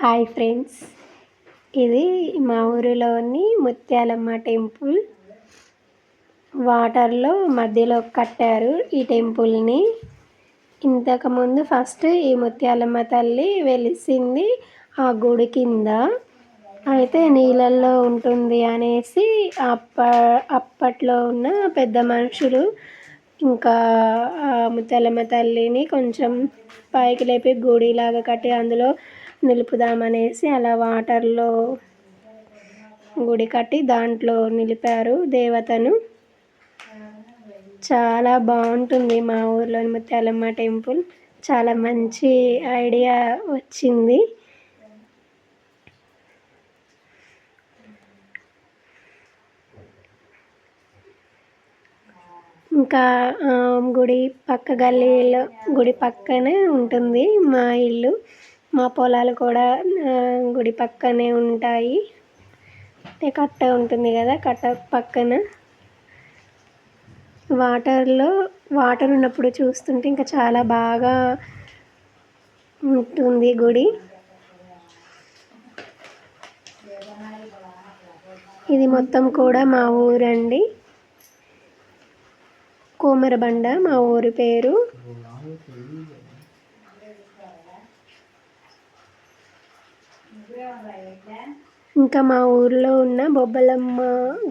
Hi friends. ఇది మా ఊరిలోని ముత్యాలమ్మ టెంపుల్. వాటర్లో మధ్యలో కట్టారు ఈ టెంపుల్ని. ఇంతకుముందు ఫస్ట్ ఈ ముత్యాలమ్మ తల్లి వెలిసింది ఆ గుడి కింద. అయితే నీళ్ళల్లో ఉంటుంది అనేసి అప్ప అప్పట్లో ఉన్న పెద్ద మనుషులు ఇంకా ముత్యాలమ్మ తల్లిని కొంచెం పైకి లేపి గుడిలాగా కట్టి అందులో నిలుపుదామనేసి అలా వాటర్లో గుడి కట్టి దాంట్లో నిలిపారు దేవతను. చాలా బాగుంటుంది మా ఊర్లోని ముత్యాలమ్మ టెంపుల్. చాలా మంచి ఐడియా వచ్చింది. ఇంకా గుడి పక్క గల్లీలో గుడి పక్కనే ఉంటుంది మా ఇల్లు. మా పొలాలు కూడా గుడి పక్కనే ఉంటాయి. కట్ట ఉంటుంది కదా కట్ట పక్కన. వాటర్లో వాటర్ ఉన్నప్పుడు చూస్తుంటే ఇంకా చాలా బాగా ఉంటుంది గుడి. ఇది మొత్తం కూడా మా ఊరండి. కోమరబండ మా ఊరి పేరు. ఇంకా మా ఊర్లో ఉన్న బొబ్బలమ్మ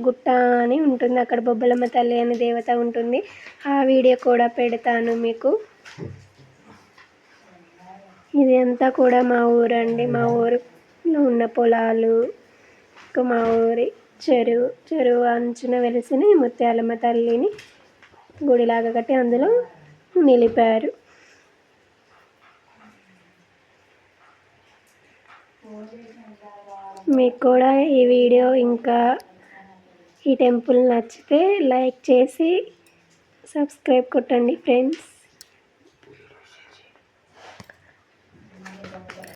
గుట్ట అని ఉంటుంది. అక్కడ బొబ్బలమ్మ తల్లి అనే దేవత ఉంటుంది. ఆ వీడియో కూడా పెడతాను మీకు. ఇది అంతా కూడా మా ఊరు అండి మా ఊరిలో ఉన్న పొలాలు ఇంకా మా ఊరి చెరువు చెరువు అంచున వెలిసిన ముత్యాలమ్మ తల్లిని గుడిలాగా కట్టి అందులో నిలిపారు. మీకు కూడా ఈ వీడియో ఇంకా ఈ టెంపుల్ నచ్చితే లైక్ చేసి సబ్స్క్రైబ్ కొట్టండి ఫ్రెండ్స్.